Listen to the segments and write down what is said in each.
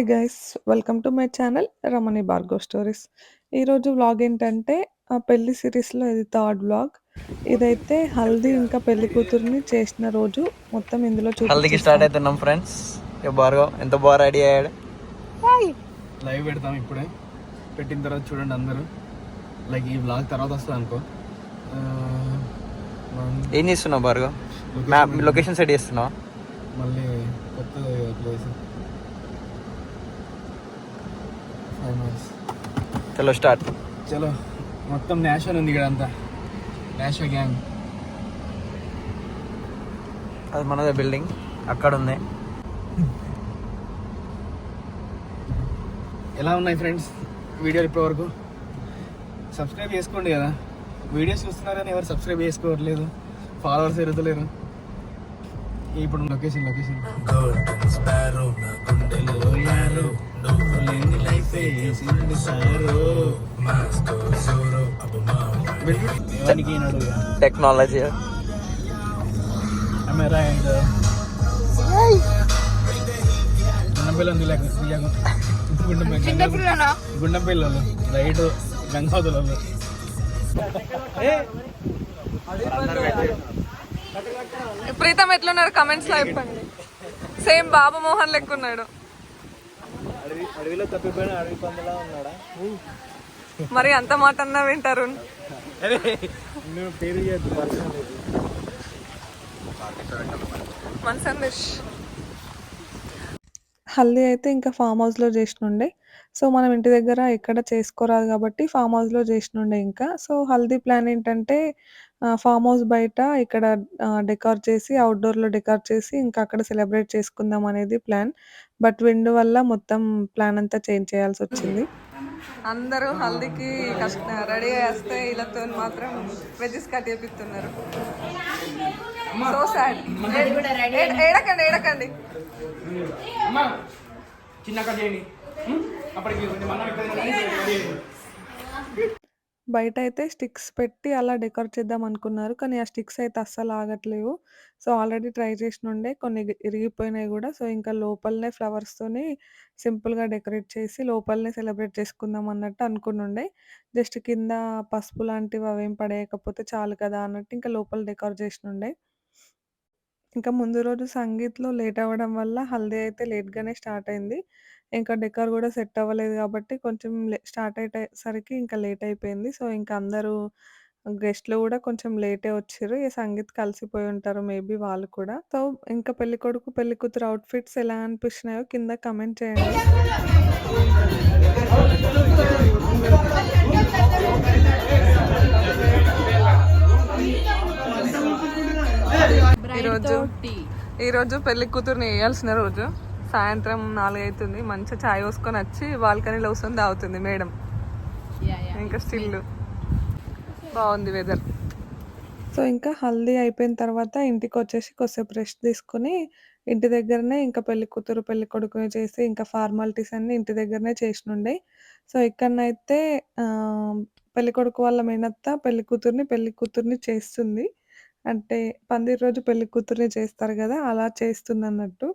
Hi guys welcome to my channel Ramani Bhargav stories ఈరోజు vlog ఏంటంటే ఆ పెళ్ళి సిరీస్లో ఇది థర్డ్ వ్లాగ్ ఇదైతే హల్దీ ఇంకా పెళ్ళి కూతుర్ని చేసిన రోజు. మొత్తం ఇందులో హల్దీకి స్టార్ట్ అవుతున్నాం ఫ్రెండ్స్ భార్గవ్ ఎంత బాగా రెడీ అయ్యాడు. లైవ్ పెడతాం ఇప్పుడే. పెట్టిన తర్వాత చూడండి అందరూ. లైక్ ఈ బ్లాగ్ తర్వాత వస్తుంది అనుకో. ఏం చేస్తున్నావు భార్గవ్ మ్యాప్ లొకేషన్ సెట్ చేస్తున్నావా? మళ్ళీ కొత్త ప్లేస్ ఫైవ్ మినిట్స్ చలో స్టార్ట్ చలో మొత్తం నేషనల్ ఉంది ఇక్కడ అంతా నేషనల్ గ్యాంగ్ అది మనదే బిల్డింగ్ అక్కడ ఉంది ఎలా ఉన్నాయి ఫ్రెండ్స్ వీడియోలు ఇప్పటి వరకు సబ్స్క్రైబ్ చేసుకోండి కదా. వీడియోస్ చూస్తున్నారని ఎవరు సబ్స్క్రైబ్ చేసుకోవట్లేదు. ఫాలోవర్స్ ఎరుగుతలేరు. ఇప్పుడు లొకేషన్ లొకేషన్ టెక్నాలజీ లేక గుండంపల్లి వాళ్ళు రైట్ ప్రీతం ఎట్లున్నాడు కమెంట్స్లో చెప్పండి. సేమ్ బాబు మోహన్ లెక్క ఉన్నాడు. అడవి అడవిలో తప్పిపోయిన అడవి పందులా ఉన్నాడా? మరి అంత మాట అన్నా వింటారు పేరు మన సందేశ్ హల్దీ అయితే ఇంకా ఫామ్ హౌస్లో చేసినుండే సో మనం ఇంటి దగ్గర ఎక్కడ చేసుకోరాదు కాబట్టి ఫామ్ హౌస్లో చేసినుండే ఇంకా. సో హల్దీ ప్లాన్ ఏంటంటే ఫామ్ హౌస్ బయట ఇక్కడ డెకార్ చేసి అవుట్డోర్లో డెకార్ చేసి ఇంకా అక్కడ సెలబ్రేట్ చేసుకుందాం అనేది ప్లాన్. బట్ విండ్ వల్ల మొత్తం ప్లాన్ అంతా చేంజ్ చేయాల్సి వచ్చింది. అందరూ హల్దీకి కష్టం రెడీ చేస్తే వీళ్ళతో మాత్రం వెజెస్ కట్ చేపిస్తున్నారు. సో సాడ్ ఏడకండి ఏడకండి. చిన్న కట్ చేయండి. అప్పటికి బయట అయితే స్టిక్స్ పెట్టి అలా డెకరేట్ చేద్దాం అనుకున్నారు. కానీ ఆ స్టిక్స్ అయితే అస్సలు ఆగట్లేవు. సో ఆల్రెడీ ట్రై చేసినుండే. కొన్ని ఇరిగిపోయినాయి కూడా. సో ఇంకా లోపలనే ఫ్లవర్స్తోని సింపుల్గా డెకరేట్ చేసి లోపలనే సెలబ్రేట్ చేసుకుందాం అన్నట్టు అనుకునుండే. జస్ట్ కింద పసుపు లాంటివి అవేం పడేయకపోతే చాలు కదా అన్నట్టు ఇంకా లోపల డెకర్ చేసినుండే. ఇంకా ముందు రోజు సంగీత్లో లేట్ అవ్వడం వల్ల హల్దీ అయితే లేట్గానే స్టార్ట్ అయింది. ఇంకా డెకర్ కూడా సెట్ అవ్వలేదు కాబట్టి కొంచెం లే- స్టార్ట్ అయ్యేసరికి ఇంకా లేట్ అయిపోయింది. సో ఇంకా అందరూ గెస్ట్లు కూడా కొంచెం లేటే వచ్చారు ఈ సంగీత్ కలిసిపోయి ఉంటారు మేబీ వాళ్ళు కూడా. సో ఇంకా పెళ్ళి కొడుకు పెళ్ళి కూతురు అవుట్ఫిట్స్ ఎలా అనిపిస్తున్నాయో కింద కమెంట్ చేయండి. ఈరోజు ఈరోజు పెళ్ళి కూతురుని వేయాల్సిన రోజు? సాయంత్రం నాలుగు అవుతుంది మంచిగా చాయ్ పోసుకొని వచ్చి బాల్కనీలో వస్తుంది తాగుతుంది మేడం. ఇంకా స్టిల్ బాగుంది వెదర్ సో ఇంకా హల్దీ అయిపోయిన తర్వాత ఇంటికి వచ్చేసి కొద్దిసేపు రెస్ట్ తీసుకుని ఇంటి దగ్గరనే ఇంకా పెళ్ళి కూతురు పెళ్ళి కొడుకుని చేసి ఇంకా ఫార్మాలిటీస్ అన్ని ఇంటి దగ్గరనే చేసినుండే. సో ఇక్కడనైతే ఆ, పెళ్ళి కొడుకు వాళ్ళ మేనత్త పెళ్ళి కూతుర్ని పెళ్ళి కూతుర్ని చేస్తుంది. అంటే పందిరి రోజు పెళ్ళి కూతుర్ని చేస్తారు కదా అలా చేస్తుంది అన్నట్టు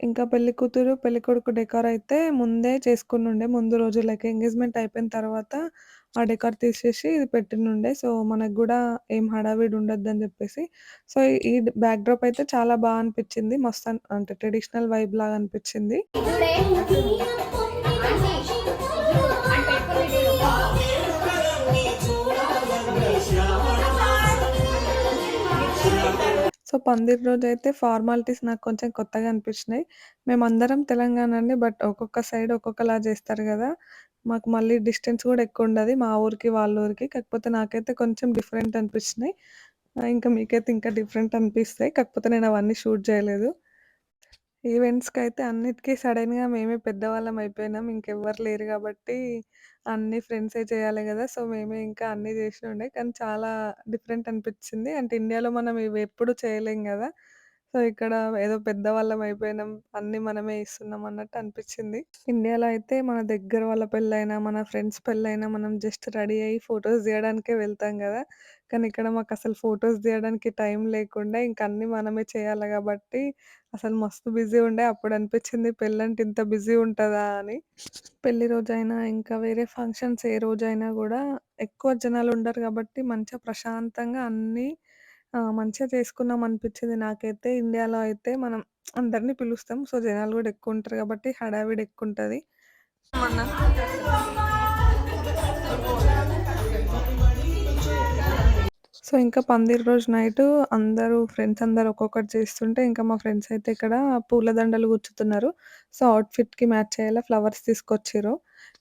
ఇంకా పెళ్ళి కూతురు పెళ్ళి కొడుకు డెకార్ అయితే ముందే చేసుకుని ఉండే ముందు రోజు లైక్ ఎంగేజ్మెంట్ అయిపోయిన తర్వాత ఆ డెకార్ తీసేసి ఇది పెట్టినుండే సో మనకు కూడా ఏం హడావిడి ఉండద్దు అని చెప్పేసి. సో ఈ బ్యాక్ డ్రాప్ అయితే చాలా బాగా అనిపించింది. మస్తు అంటే ట్రెడిషనల్ వైబ్ లాగా అనిపించింది. సో పందిరి రోజు అయితే ఫార్మాలిటీస్ నాకు కొంచెం కొత్తగా అనిపించినాయి మేమందరం తెలంగాణ అండి బట్ ఒక్కొక్క సైడ్ ఒక్కొక్కలా చేస్తారు కదా. మాకు మళ్ళీ డిస్టెన్స్ కూడా ఎక్కువ ఉండదు మా ఊరికి వాళ్ళ ఊరికి. కాకపోతే నాకైతే కొంచెం డిఫరెంట్ అనిపించినాయి ఇంకా మీకైతే ఇంకా డిఫరెంట్ అనిపిస్తాయి. కాకపోతే నేను అవన్నీ షూట్ చేయలేదు. ఈవెంట్స్కి అయితే అన్నిటికీ సడన్గా మేమే పెద్దవాళ్ళం అయిపోయినాం. ఇంకెవ్వరు లేరు కాబట్టి అన్ని ఫ్రెండ్సే చేయాలి కదా! సో మేమే ఇంకా అన్నీ చేసి ఉండే. కానీ చాలా డిఫరెంట్ అనిపించింది. అంటే ఇండియాలో మనం ఇవి ఎప్పుడు చేయలేం కదా! సో ఇక్కడ ఏదో పెద్దవాళ్ళం అయిపోయినాం. అన్ని మనమే ఇస్తున్నాం అన్నట్టు అనిపించింది. ఇండియాలో అయితే మన దగ్గర వాళ్ళ పెళ్ళైనా మన ఫ్రెండ్స్ పెళ్ళైనా మనం జస్ట్ రెడీ అయ్యి ఫొటోస్ తీయడానికే వెళ్తాం కదా! కానీ ఇక్కడ మాకు అసలు ఫొటోస్ తీయడానికి టైం లేకుండా ఇంక అన్ని మనమే చేయాలి కాబట్టి అసలు మస్తు బిజీ ఉండే అప్పుడు అనిపించింది పెళ్ళంటే ఇంత బిజీ ఉంటుందా అని పెళ్ళి రోజైనా ఇంకా వేరే ఫంక్షన్స్ ఏ రోజైనా కూడా ఎక్కువ జనాలు ఉండరు కాబట్టి మంచిగా ప్రశాంతంగా అన్నీ మంచిగా చేసుకున్నాం అనిపించింది నాకైతే. ఇండియాలో అయితే మనం అందరిని పిలుస్తాం. సో, జనాలు గూడా ఎక్కువుంటారు గాబట్టి హడావిడి ఎక్కువుంటది. మొన్న సో, ఇంకా పందిరి రోజు నైట్ అందరూ ఫ్రెండ్స్ అందరూ ఒక్కొక్కటి చేస్తుంటే, ఇంకా మా ఫ్రెండ్స్ అయితే ఇక్కడ పూలదండలు గుచ్చుతున్నారు. సో, అవుట్‌ఫిట్‌కి మ్యాచ్ అయ్యేలా ఫ్లవర్స్ తీసుకొచ్చిర్రు.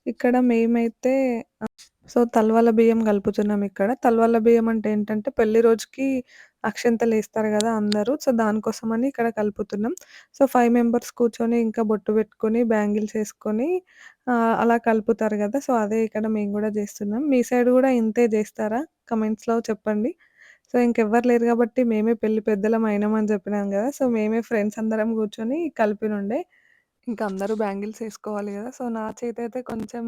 ఇక్కడ మేమైతే సో, తలవాల బియ్యం కలుపుతున్నాం ఇక్కడ. తలవాల బియ్యం అంటే ఏంటంటే, పెళ్ళి రోజుకి అక్షంతలు వేస్తారు కదా అందరూ. సో, దానికోసమని ఇక్కడ కలుపుతున్నాం. సో, ఫైవ్ మెంబర్స్ కూర్చొని ఇంకా బొట్టు పెట్టుకొని, బ్యాంగిల్స్ వేసుకొని అలా కలుపుతారు కదా సో, అదే ఇక్కడ మేము కూడా చేస్తున్నాం మీ సైడ్ కూడా ఇంతే చేస్తారా కమెంట్స్‌లో చెప్పండి. సో, ఇంకెవ్వరు లేరు కాబట్టి మేమే పెళ్ళి పెద్దలం అయినామని చెప్పినాం కదా సో, మేమే ఫ్రెండ్స్ అందరం కూర్చొని కలిపినుండే. ఇంకా అందరూ బ్యాంగిల్స్ వేసుకోవాలి కదా సో, నా చేతి అయితే కొంచెం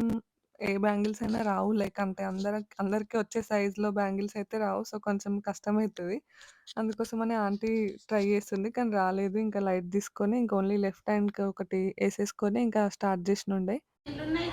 ఏ బ్యాంగిల్స్ అయినా రావు. లేకంటే అంటే అందర అందరికీ వచ్చే సైజులో బ్యాంగిల్స్ అయితే రావు. సో, కొంచెం కష్టమవుతుంది అందుకోసమని ఆంటీ ట్రై చేస్తుంది. కానీ రాలేదు. ఇంకా లైట్ తీసుకొని ఇంకా ఓన్లీ లెఫ్ట్ హ్యాండ్‌కి ఒకటి వేసేసుకొని ఇంకా స్టార్ట్ జేసినుండే. ఎన్నున్నాయి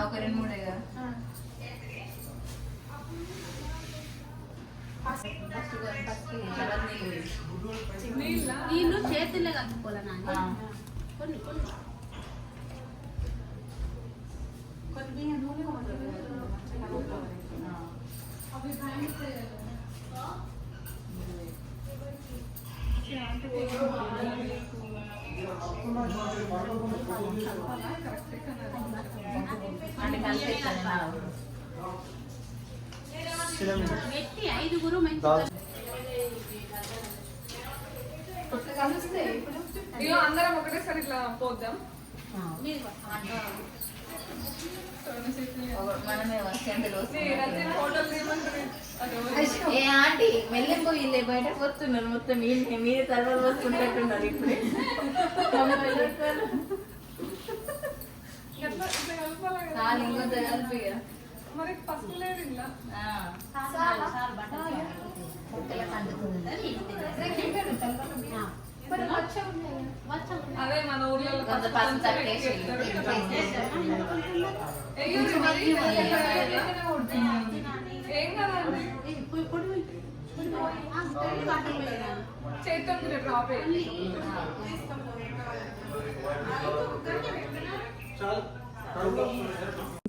ఒక రెండు మూడే కదా నీళ్ళు చేతుల్లో కలుపుకోవాలా నాన్న కొన్ని కొన్ని అందరం ఒకటేసారి ఇట్లా పోద్దాం. ఏ ఆంటీ మెల్లెం పోయిలే బయటకు వస్తున్నారు మొత్తం మీరే మీరే తర్వాత వస్తుంటున్నారు ఇప్పుడే. కలిపి ఇక. మరి పసుపు లేదు. అదే మన మరి, ఏం కదండి మీరు డ్రాప్ వేయండి.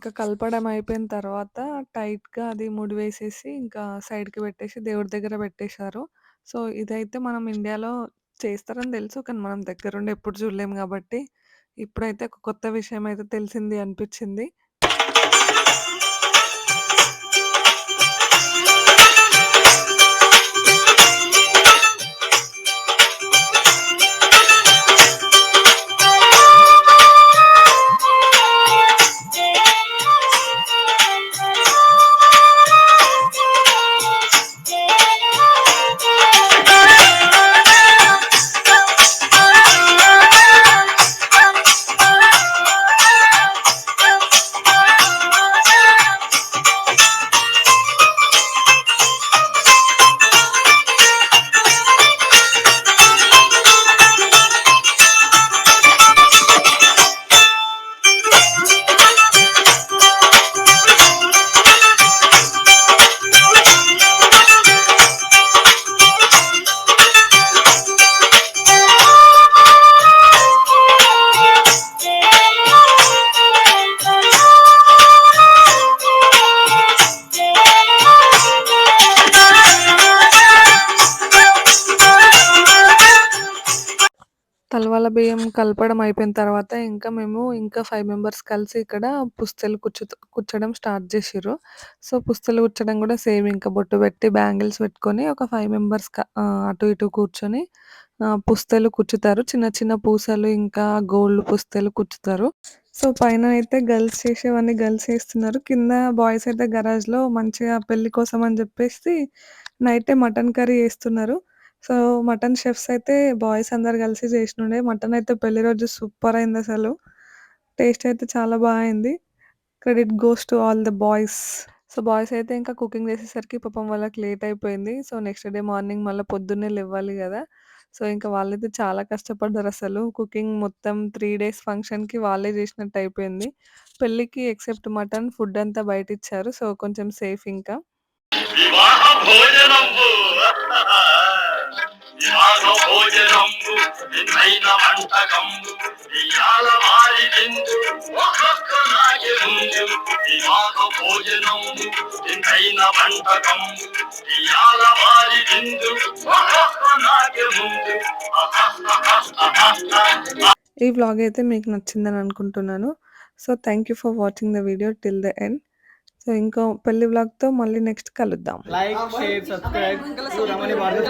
ఇంకా కలపడం అయిపోయిన తర్వాత టైట్‌గా అది ముడి వేసేసి ఇంకా సైడ్‌కి పెట్టేసి దేవుడి దగ్గర పెట్టేశారు. సో, ఇదైతే మనం ఇండియాలో చేస్తారని తెలుసు. కానీ మనం దగ్గరుండి ఎప్పుడు చూడలేము కాబట్టి ఇప్పుడైతే ఒక కొత్త విషయం అయితే తెలిసింది అనిపించింది. బియ్యం కలపడం అయిపోయిన తర్వాత ఇంకా మేము ఇంకా ఫైవ్ మెంబర్స్ కలిసి ఇక్కడ పుస్తలు కూర్చు కూర్చోడం స్టార్ట్ చేసిర్రు. సో పుస్తలు కూర్చోడం కూడా సేమ్ ఇంకా బొట్టు పెట్టి బ్యాంగిల్స్ పెట్టుకొని ఒక ఫైవ్ మెంబర్స్ అటు ఇటు కూర్చొని పుస్తలు కుచ్చుతారు చిన్న చిన్న పూసలు ఇంకా గోల్డ్ పుస్తలు కుచ్చుతారు సో పైన అయితే గర్ల్స్ చేసేవన్నీ గర్ల్స్ చేస్తున్నారు. కింద బాయ్స్ అయితే గరాజ్లో మంచిగా పెళ్ళి కోసం అని చెప్పేసి నైటే మటన్ కర్రీ చేస్తున్నారు. సో మటన్ షెఫ్స్ అయితే బాయ్స్ అందరు కలిసి చేసినుండే. మటన్ అయితే పెళ్ళి రోజు సూపర్ అయింది అసలు. టేస్ట్ అయితే చాలా బాగా credit goes to all the boys. So boys అయితే ఇంకా కుకింగ్ చేసేసరికి పాపం వాళ్ళకి లేట్ అయిపోయింది. సో నెక్స్ట్ డే మార్నింగ్ మళ్ళీ పొద్దున్నే లేవాలి కదా. సో ఇంకా వాళ్ళైతే చాలా కష్టపడ్డారు అసలు. కుకింగ్ మొత్తం త్రీ డేస్ ఫంక్షన్కి వాళ్ళే చేసినట్టు అయిపోయింది. పెళ్ళికి ఎక్సెప్ట్ మటన్ ఫుడ్ అంతా బయట ఇచ్చారు సో కొంచెం సేఫ్ ఇంకా. వివాహ భోజనంబు వివాహ భోజనంబు నిన్నైన వంటకంబు ఇయాల వారి విందు ఒక్కొక్క నాగి ముందు వివాహ భోజనంబు నిన్నైన వంటకంబు ఇయాల వారి విందు ఒక్కొక్క నాగి ముందు ఈ వ్లాగ్ అయితే మీకు నచ్చిందని అనుకుంటున్నాను. So thank you for watching the video till the end so ఇంకో పెళ్ళి వ్లాగ్తో మళ్ళీ నెక్స్ట్ కలుద్దాం. లైక్ షేర్ సబ్స్క్రైబ్ రమణి భారత